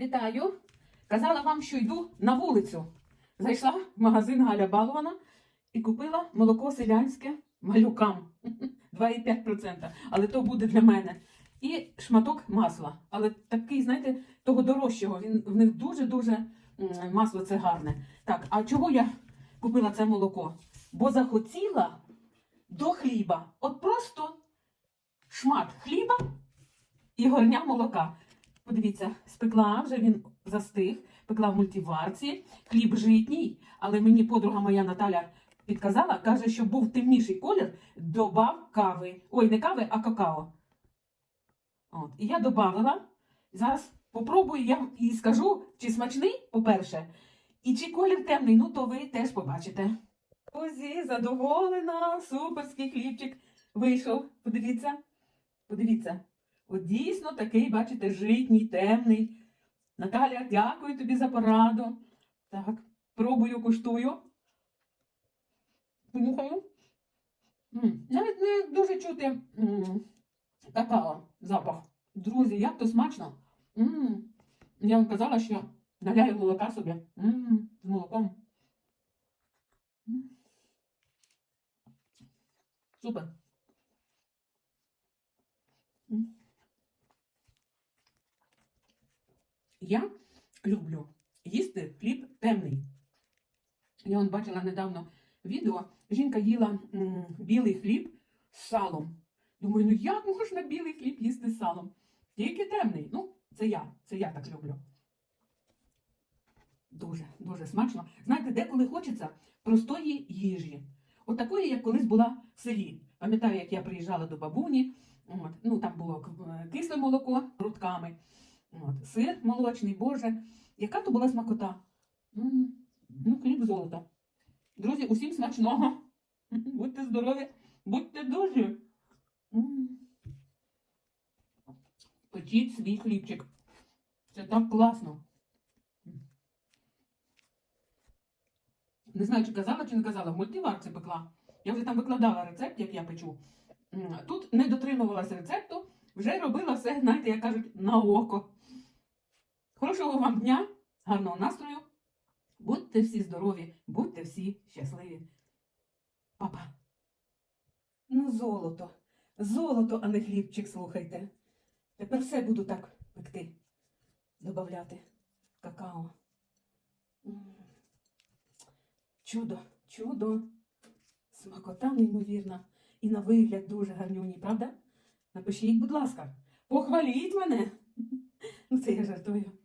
Вітаю! Казала вам, що йду на вулицю. Зайшла в магазин Галя Балована і купила молоко селянське малюкам 2,5%. Але то буде для мене. І шматок масла. Але такий, знаєте, того дорожчого. Він в них дуже-дуже масло це гарне. Так, а чого я купила це молоко? Бо захотіла до хліба. От просто шмат хліба і горня молока. Подивіться, спекла вже він застиг, пекла в мультиварці, хліб житній, але мені подруга моя Наталя підказала, каже, що був темніший колір, добав кави. Ой, не кави, а какао. От. І я додавала. Зараз попробую я і скажу, чи смачний, по-перше, і чи колір темний, ну то ви теж побачите. Друзі, задоволена, суперський хлібчик вийшов. Подивіться, подивіться. От дійсно такий, бачите, житній, темний. Наталя, дякую тобі за пораду. Так, пробую, куштую. Понюхаю. Навіть не дуже чути какао запах. Друзі, як то смачно. Я вам казала, що наляю молока собі. З молоком. Супер. М. Я люблю їсти хліб темний. Я он бачила недавно відео, жінка їла м, білий хліб з салом. Думаю, ну як можна білий хліб їсти з салом? Тільки темний. Ну, це я, це я так люблю. Дуже, дуже смачно. Знаєте, деколи хочеться простої їжі. От такої, як колись була в селі. Пам'ятаю, як я приїжджала до бабуні, от, ну там було кисле молоко грудками, от, сир молочний, боже, яка то була смакота. Ну, хліб золото. Друзі, усім смачного. Будьте здорові, будьте дуже. М. Печіть свій хлібчик. Це так класно. Не знаю, чи казала, чи не казала, в мультиварці пекла. Я вже там викладала рецепт, як я печу. Тут не дотримувалася рецепту, вже робила все, знаєте, як кажуть, на око. Хорошого вам дня, гарного настрою. Будьте всі здорові, будьте всі щасливі. Папа. Ну, золото. Золото, а не хлібчик, слухайте. Тепер все буду так пекти. Добавляти какао. Чудо, чудо. Смакота неймовірна. І на вигляд дуже гарнюні, правда? Напишіть, будь ласка, похваліть мене. Ну, це я жартую.